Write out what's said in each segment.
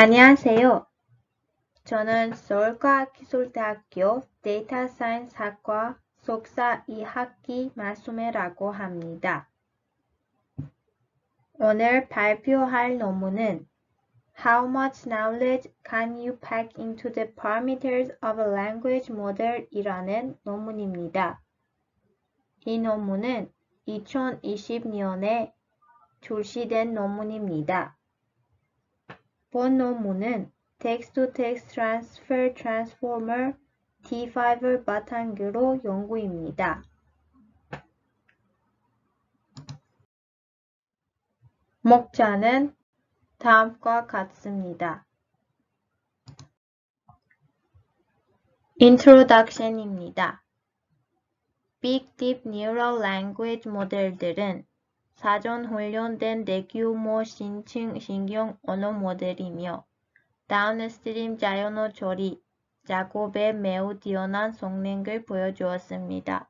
안녕하세요. 저는 서울과학기술대학교 데이터 사이언스 학과 석사 2학기 말수매라고 합니다. 오늘 발표할 논문은 How much knowledge can you pack into the parameters of a language model? 이라는 논문입니다. 이 논문은 2020년에 출시된 논문입니다. 본 논문은 Text-to-Text Transfer Transformer T5을 바탕으로 연구입니다. 목차는 다음과 같습니다. Introduction입니다. Big Deep Neural Language 모델들은 사전 훈련된 대규모 신층 신경 언어 모델이며 다운스트림 자연어 처리 작업에 매우 뛰어난 성능을 보여주었습니다.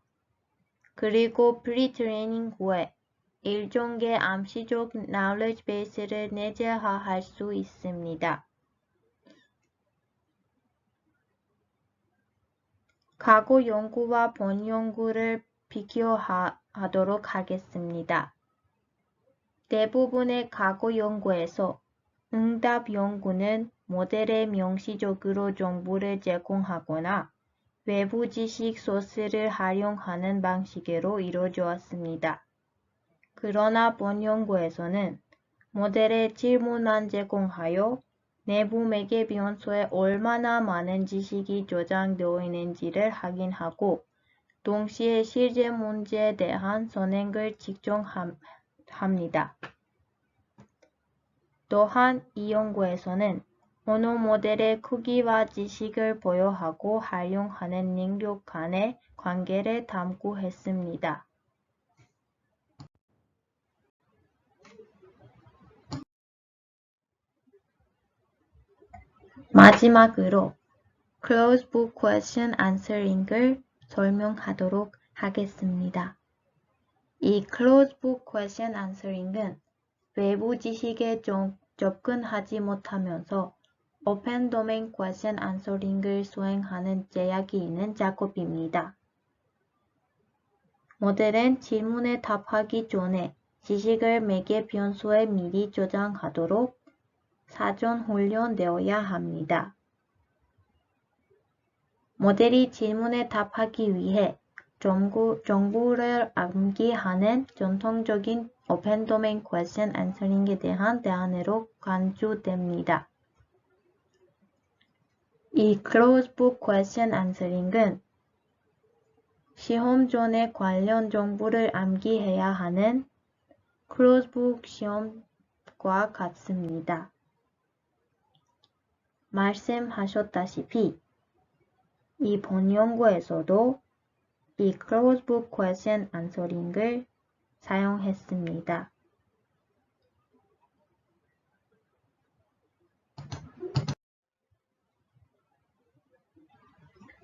그리고 프리트레이닝 후에 일종의 암시적 knowledge base를 내재화할 수 있습니다. 과거 연구와 본 연구를 비교하도록 하겠습니다. 대부분의 과거 연구에서 응답 연구는 모델에 명시적으로 정보를 제공하거나 외부 지식 소스를 활용하는 방식으로 이루어졌습니다. 그러나 본 연구에서는 모델에 질문만 제공하여 내부 매개 변수에 얼마나 많은 지식이 저장되어 있는지를 확인하고 동시에 실제 문제에 대한 선행을 측정합니다. 또한 이 연구에서는 언어 모델의 크기와 지식을 보유하고 활용하는 능력 간의 관계를 탐구했습니다. 마지막으로 Closed Book Question Answering을 설명하도록 하겠습니다. 이 Closed Book Question Answering은 외부 지식에 접근하지 못하면서 오pen 도메인 question answering을 수행하는 제약이 있는 작업입니다. 모델은 질문에 답하기 전에 지식을 매개 변수에 미리 저장하도록 사전 훈련되어야 합니다. 모델이 질문에 답하기 위해 정보를 암기하는 전통적인 오pen 도메인 question answering에 대한 대안으로 간주됩니다. 이 book question answering은 시험 전에 관련 정보를 암기해야 하는 book 시험과 같습니다. 말씀하셨다시피 이 본 연구에서도 이 closed question answering을 사용했습니다.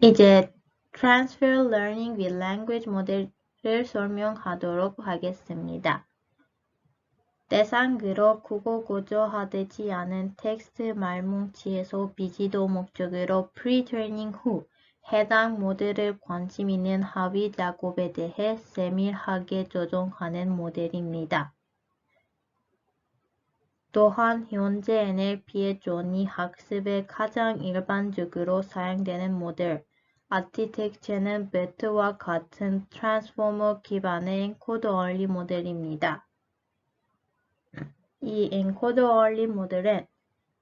이제 Transfer Learning with Language 모델을 설명하도록 하겠습니다. 대상으로 국어 구조화되지 않은 텍스트 말뭉치에서 비지도 목적으로 프리트레이닝 후 해당 모델을 관심 있는 하위 작업에 대해 세밀하게 조정하는 모델입니다. 또한 현재 NLP의 전이 학습에 가장 일반적으로 사용되는 모델, 아티텍체는 베트와 같은 트랜스포머 기반의 엔코더 얼리 모델입니다. 이 엔코더 얼리 모델은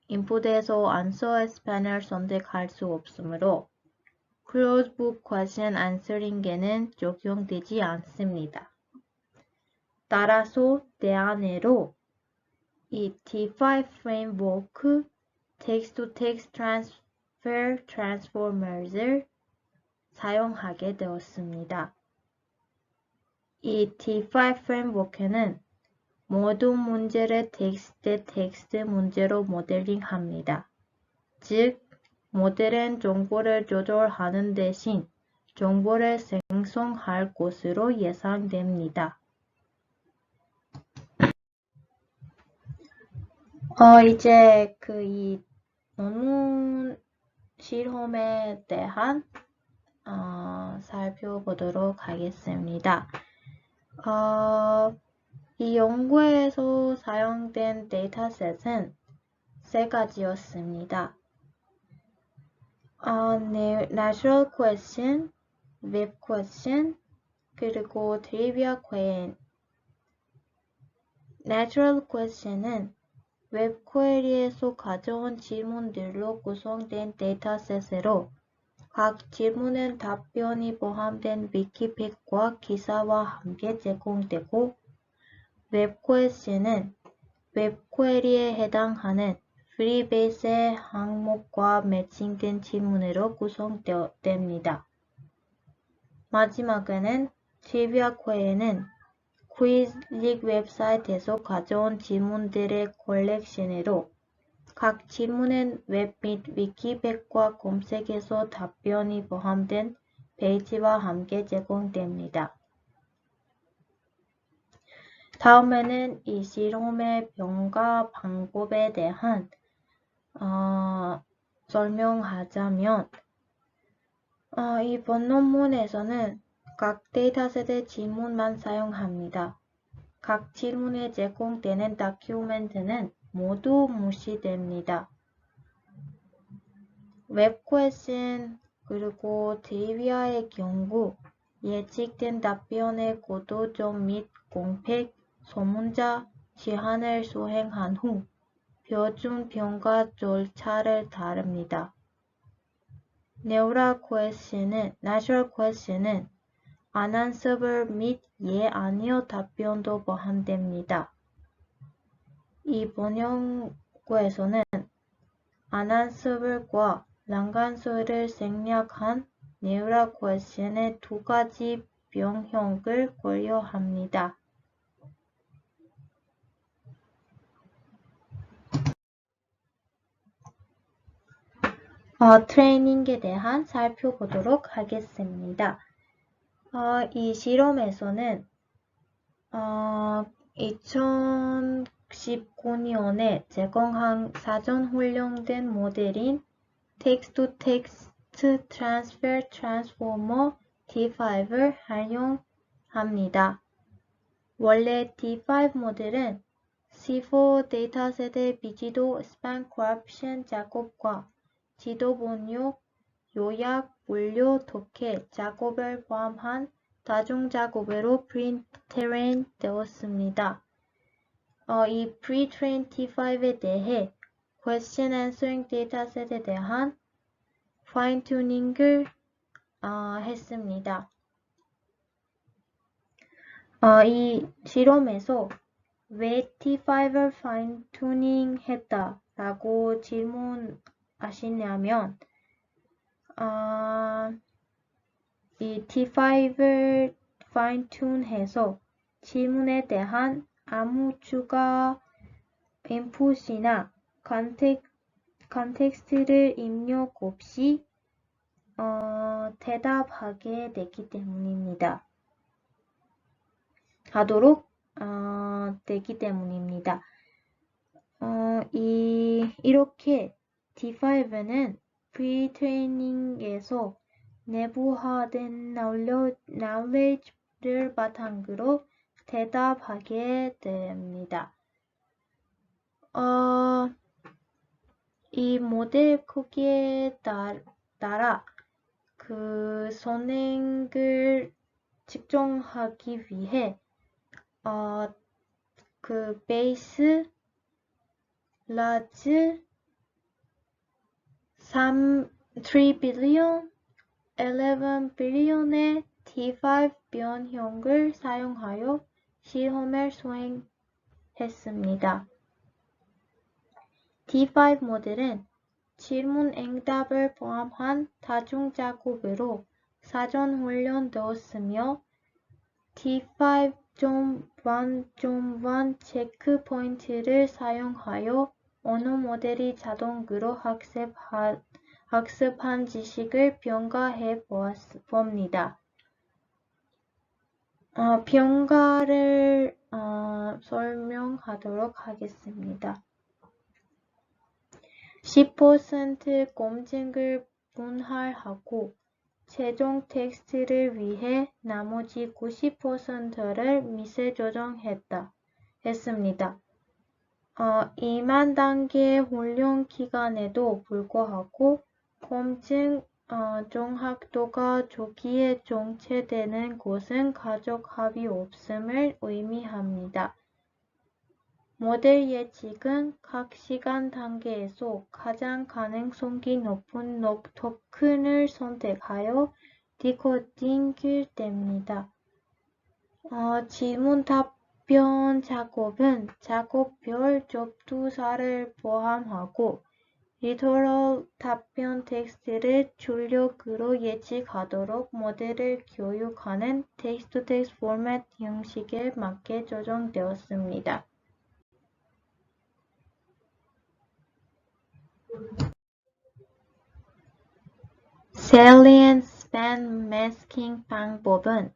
인풋에서 안서 에스판을 선택할 수 없으므로 Book Question Answering에는 적용되지 않습니다. 따라서 대안으로 이 T5 프레임워크 Text-to-Text Transfer Transformers를 사용하게 되었습니다. 이 T5 프레임워크는 모든 문제를 텍스트 텍스트 문제로 모델링합니다. 즉, 모델은 정보를 조절하는 대신 정보를 생성할 것으로 예상됩니다. 어, 이제 그 이 논문 실험에 대한 어, 살펴보도록 하겠습니다. 어, 이 연구에서 사용된 데이터셋은 세 가지였습니다. 어, 네, Natural Question, Web Question, 그리고 Trivia Question. Natural Question은 웹 퀘리에서 가져온 질문들로 구성된 데이터셋으로 각 질문은 답변이 포함된 위키팩과 기사와 함께 제공되고 웹 퀘스천은 웹 퀘리에 해당하는 프리베이스의 항목과 매칭된 질문으로 구성됩니다. 마지막에는 트리비아 퀘리는 퀴즈릭 웹사이트에서 가져온 질문들의 컬렉션으로 각 질문은 웹 및 위키백과 검색에서 답변이 포함된 페이지와 함께 제공됩니다. 다음에는 이 실험의 병과 방법에 대한 어, 설명하자면 어, 이본 논문에서는 각 데이터셋의 질문만 사용합니다. 각 질문에 제공되는 다큐멘트는 모두 무시됩니다. 웹 퀘션 그리고 트리비아의 경우 예측된 답변의 고도점 및 공백, 소문자, 제한을 수행한 후 표준 평가 절차를 따릅니다. Neural question은, Natural question은 unanswerable 및예 아니요 답변도 포함됩니다. 이 번역구에서는 unanswerable과 랑간소를 생략한 neural question의 두 가지 병형을 고려합니다. 어, 트레이닝에 대한 살펴보도록 하겠습니다. 어, 이 실험에서는 어, 2019년에 제공한 사전 훈련된 모델인 텍스트-텍스트 트랜스퍼 트랜스포머 T5를 활용합니다. 원래 T5 모델은 C4 데이터셋의 비지도 스판 코럽션 작업과 지도 번역, 요약, 분류, 독해 작업을 포함한 다중 작업으로 프리트레인 되었습니다. 어, 이 프리트레인 T5에 대해 question answering 데이터셋에 대한 파인 튜닝을 어, 했습니다. 어, 이 실험에서 왜 T5을 파인 튜닝 했다 라고 질문 하시냐면 어, 이 T5를 파인 튠해서 질문에 대한 아무 추가 인풋이나 컨텍, 컨텍스트를 입력 없이 어, 대답하게 되기 때문입니다. 하도록 어, 되기 때문입니다. 어, 이, 이렇게 D5는 프리트레이닝에서 내부화된 knowledge를 바탕으로 대답하게 됩니다. 어, 이 모델 크기에 따라 그 선행을 측정하기 위해 어, 그 베이스, 라지, 3, 3 billion, 11 billion의 T5 변형을 사용하여 실험을 수행했습니다. T5 모델은 질문 응답을 포함한 다중 작업으로 사전 훈련되었으며 T5.1.1 체크 포인트를 사용하여 언어 모델이 자동으로 학습한, 학습한 지식을 평가해 봅니다. 어, 평가를 어, 설명하도록 하겠습니다. 10% 검증을 분할하고 최종 텍스트를 위해 나머지 90%를 미세 조정했다. 했습니다. 어, 2만 단계 훈련 기간에도 불구하고 검증 어, 정확도가 조기에 정체되는 것은 가족 합의 없음을 의미합니다. 모델 예측은 각 시간 단계에서 가장 가능성이 높은 높 토큰을 선택하여 디코딩됩니다. 어, 질문 답 변 작업은 작업별 접두사를 포함하고 리터럴 답변 텍스트를 출력으로 예측하도록 모델을 교육하는 텍스트-텍스트 포맷 형식에 맞게 조정되었습니다. Salient Span 방법은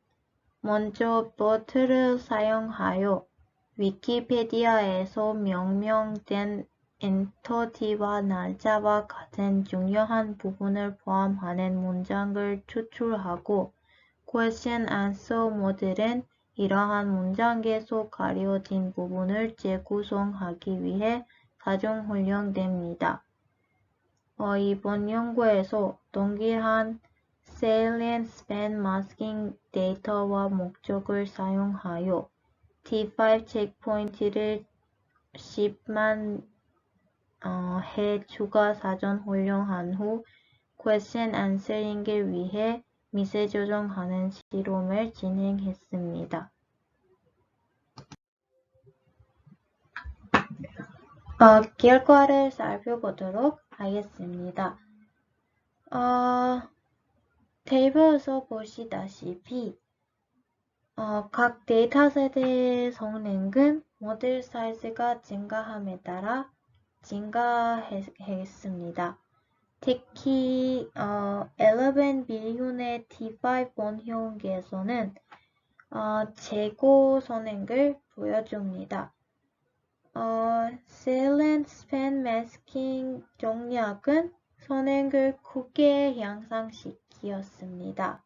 먼저 버트를 사용하여 위키피디아에서 명명된 엔터티와 날짜와 같은 중요한 부분을 포함하는 문장을 추출하고 question answer 모델은 이러한 문장에서 가려진 부분을 재구성하기 위해 사전 훈련됩니다. 어, 이번 연구에서 동일한 salient span masking 데이터와 목적을 사용하여 T5 체크포인트를 10만 어, 해 추가 사전 훈련한 후 question answering을 위해 미세 조정하는 실험을 진행했습니다. 어, 결과를 살펴보도록 하겠습니다. 어, 테이블에서 보시다시피 어, 각 데이터셋의 성능은 모델 사이즈가 증가함에 따라 증가했습니다. 특히 어, 11 빌리온의 T5 본형에서는 어, 최고 성능을 보여줍니다. 어, Salient Span Masking 정략은 선행을 크게 향상시키 었습니다.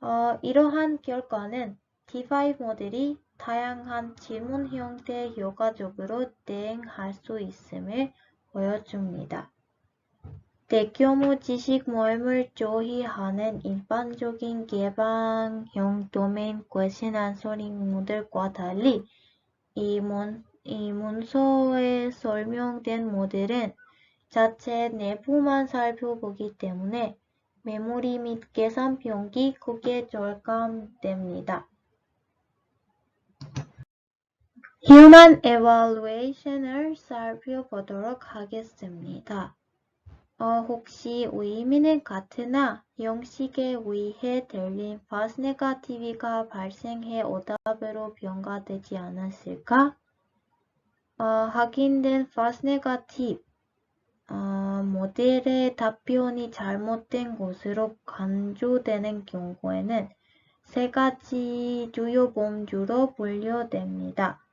어, 이러한 결과는 D5 모델이 다양한 질문 형태에 효과적으로 대응할 수 있음을 보여줍니다. 대규모 지식 모임을 조희하는 일반적인 개방형 도메인 question answering 모델과 달리 이, 문, 이 문서에 설명된 모델은 자체 내부만 살펴보기 때문에 메모리 및 계산 비용이 크게 절감됩니다. Human Evaluation을 살펴보도록 하겠습니다. 어, 혹시 의미는 같으나 형식에 의해 들린 false negative가 발생해 오답으로 변가되지 않았을까? 어, 확인된 false negative 어, 모델의 답변이 잘못된 것으로 간주되는 경우에는 세 가지 주요 범주로 분류됩니다.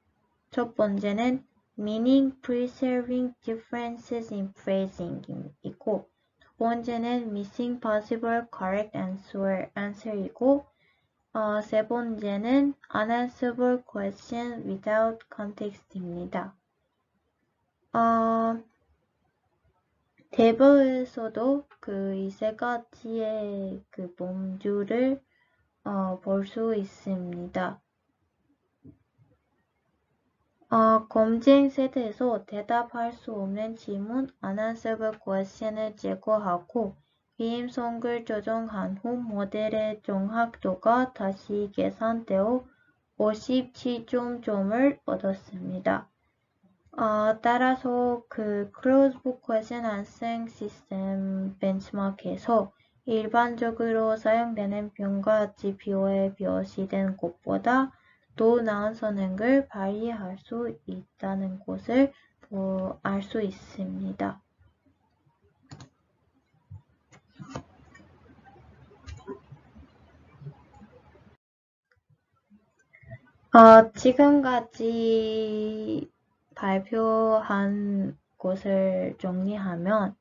첫 번째는 meaning preserving differences in phrasing이고 두 번째는 missing possible correct answer, answer이고 어, 세 번째는 unanswerable question without context입니다. 어, 대부에서도 그 이세 가지의 그 범주를 어, 볼 수 있습니다. 어, 검증 세트에서 대답할 수 없는 질문 unanswerable question을 제거하고 위임성을 조정한 후 모델의 정확도가 다시 계산되어 57점점을 얻었습니다. 어, 따라서 그 클로즈북 question answering 시스템 벤치마크에서 일반적으로 사용되는 평가 지표에 표시된 것보다 더 나은 선행을 발휘할 수 있다는 것을 어, 알수 있습니다. 어, 지금까지 발표한 것을 정리하면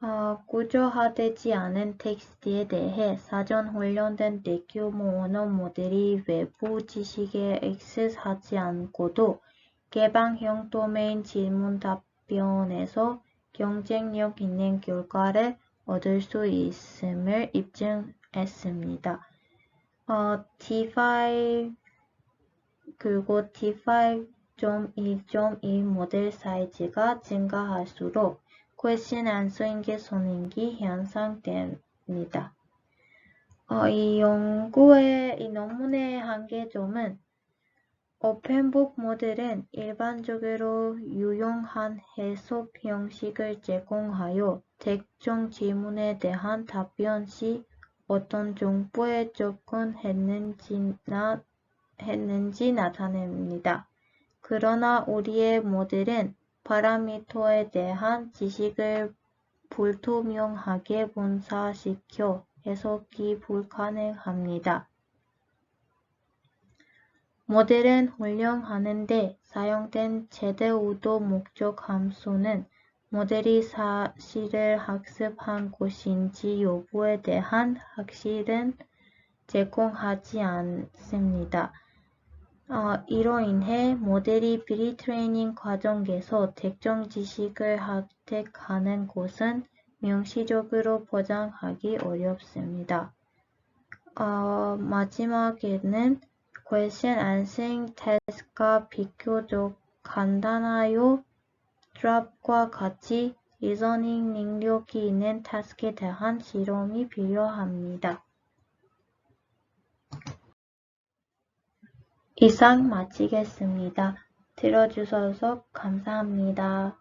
어, 구조화되지 않은 텍스트에 대해 사전 훈련된 대규모 언어 모델이 외부 지식에 액세스하지 않고도 개방형 도메인 질문 답변에서 경쟁력 있는 결과를 얻을 수 있음을 입증했습니다. 어, D5 그리고 D5.1.1 모델 사이즈가 증가할수록 answer 인계선행기 향상됩니다. 어, 이 연구의 이 논문의 한계점은 오펜북 모델은 일반적으로 유용한 해석 형식을 제공하여 특정 질문에 대한 답변 시 어떤 정보에 접근했는지나 했는지 나타냅니다. 그러나 우리의 모델은 파라미터에 대한 지식을 불투명하게 분사시켜 해석이 불가능합니다. 모델은 훈련하는데 사용된 최대 의도 목적 함수는 모델이 사실을 학습한 것인지 여부에 대한 확실은 제공하지 않습니다. 어, 이로 인해 모델이 프리트레이닝 과정에서 특정 지식을 획득하는 것은 명시적으로 보장하기 어렵습니다. 어, 마지막에는 question answering task가 비교적 간단하여 드랍과 같이 리서닝 능력이 있는 타스크에 대한 실험이 필요합니다. 이상 마치겠습니다. 들어주셔서 감사합니다.